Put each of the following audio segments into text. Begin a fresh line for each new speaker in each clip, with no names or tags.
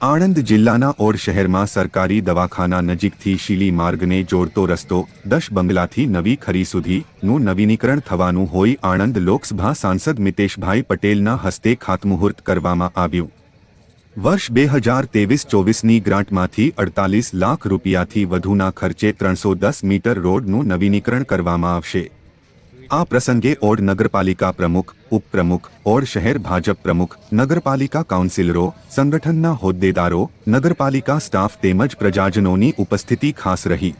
આણંદ જિલ્લાના ઓડ શહેરમાં સરકારી દવાખાના નજીકથી શીલી માર્ગને જોડતો રસ્તો દશ બંગલાથી નવી ખરી સુધીનું નવીનીકરણ થવાનું હોઈ આણંદ લોકસભા સાંસદ મિતેશભાઈ પટેલના હસ્તે ખાતમુહૂર્ત કરવામાં આવ્યું. વર્ષ બે હજાર તેવીસ ચોવીસની ગ્રાન્ટમાંથી અડતાલીસ લાખ રૂપિયાથી વધુના ખર્ચે ત્રણસો દસ મીટર રોડનું નવીનીકરણ કરવામાં આવશે. આ પ્રસંગે ઓડ નગરપાલિકા પ્રમુખ ઉપપ્રમુખ ઓડ શહેર ભાજપ પ્રમુખ નગરપાલિકા કાઉન્સિલરો સંગઠનના હોદ્દેદારો નગરપાલિકા સ્ટાફ તેમજ પ્રજાજનોની ઉપસ્થિતિ ખાસ રહી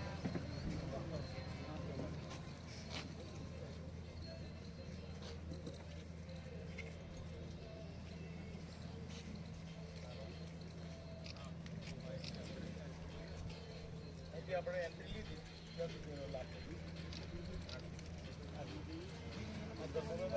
Ya tengo que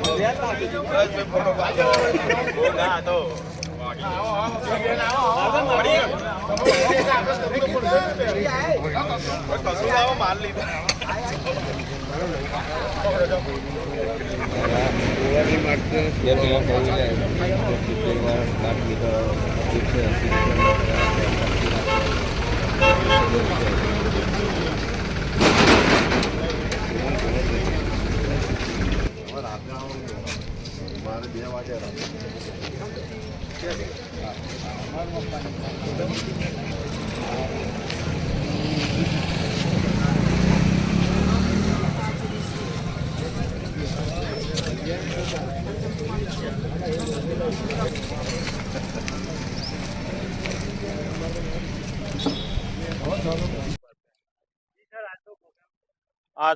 ir a
આજ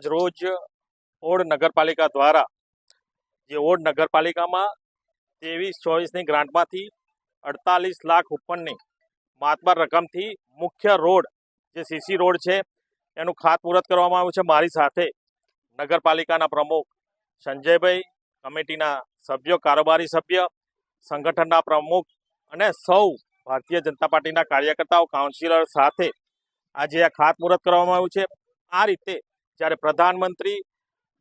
રોજ ઓડ નગરપાલિકા દ્વારા જે ઓડ નગરપાલિકામાં ત્રેવીસ ચોવીસની ગ્રાન્ટમાંથી અડતાલીસ લાખ ઉપરની માતબર રકમથી મુખ્ય રોડ જે સીસી રોડ છે, એનું ખાતમુહૂર્ત કરવામાં આવ્યું છે. મારી સાથે નગરપાલિકાના પ્રમુખ સંજયભાઈ, કમિટીના સભ્યો, કારોબારી સભ્ય, સંગઠનના પ્રમુખ અને સૌ ભારતીય જનતા પાર્ટીના કાર્યકર્તાઓ, કાઉન્સિલર સાથે આજે આ ખાતમુહૂર્ત કરવામાં આવ્યું છે. આ રીતે જ્યારે પ્રધાનમંત્રી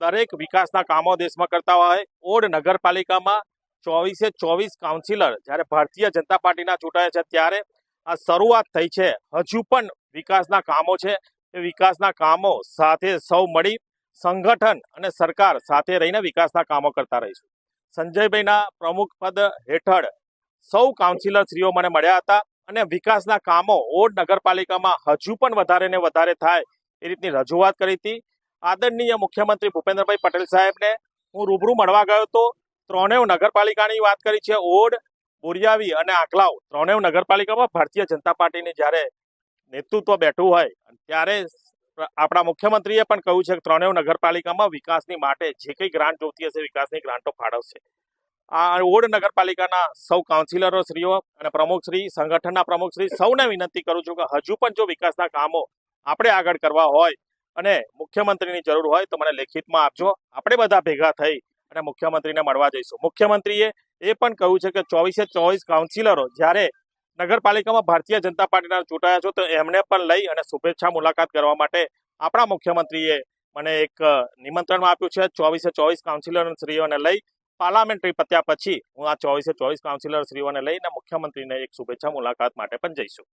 દરેક વિકાસના કામો દેશમાં કરતા હોય, ઓડ નગરપાલિકામાં ચોવીસે ચોવીસ કાઉન્સિલર જ્યારે ભારતીય જનતા પાર્ટીના ચૂંટાયા છે ત્યારે આ શરૂઆત થઈ છે. હજુ પણ વિકાસના કામો છે. એ વિકાસના કામો સાથે સૌ મળી સંગઠન અને સરકાર સાથે રહીને વિકાસના કામો કરતા રહીશું સંજયભાઈના પ્રમુખ પદ હેઠળ સૌ કાઉન્સિલરશ્રીઓ મને મળ્યા હતા અને વિકાસના કામો ઓડ નગરપાલિકામાં હજુ પણ વધારે ને વધારે થાય એ રીતની રજૂઆત કરી હતી. આદરણીય મુખ્યમંત્રી ભૂપેન્દ્રભાઈ પટેલ સાહેબને હું રૂબરૂ મળવા ગયો હતો. ત્રણેય નગરપાલિકાની વાત કરી છે, ઓડ, બોરિયાવી અને આકલાવ. ત્રણેય નગરપાલિકામાં ભારતીય જનતા પાર્ટીની જ્યારે નેતૃત્વ બેઠું હોય, ત્યારે આપણા મુખ્યમંત્રીએ પણ કહ્યું છે કે ત્રણેય નગરપાલિકામાં વિકાસની માટે જે કંઈ ગ્રાન્ટ જોતી હશે, વિકાસની ગ્રાન્ટો ફાળવશે. આ ઓડ નગરપાલિકાના સૌ કાઉન્સિલરો શ્રીઓ અને પ્રમુખશ્રી, સંગઠનના પ્રમુખશ્રી સૌને વિનંતી કરું છું કે હજુ પણ જો વિકાસના કામો આપણે આગળ કરવા હોય અને મુખ્યમંત્રીની જરૂર હોય તો મને લેખિતમાં આપજો. આપણે બધા ભેગા થઈ અને મુખ્યમંત્રીને મળવા જઈશું. મુખ્યમંત્રીએ એ પણ કહ્યું છે કે ચોવીસે ચોવીસ કાઉન્સિલરો જ્યારે નગરપાલિકામાં ભારતીય જનતા પાર્ટીના ચૂંટાયા છો, તો એમને પણ લઈ અને શુભેચ્છા મુલાકાત કરવા માટે આપણા મુખ્યમંત્રીએ મને એક નિમંત્રણમાં આપ્યું છે. ચોવીસે ચોવીસ કાઉન્સિલર શ્રીઓને લઈ પાર્લામેન્ટરી પત્યા પછી હું આ ચોવીસે ચોવીસ કાઉન્સિલર શ્રીઓને લઈને મુખ્યમંત્રીને એક શુભેચ્છા મુલાકાત માટે પણ જઈશું.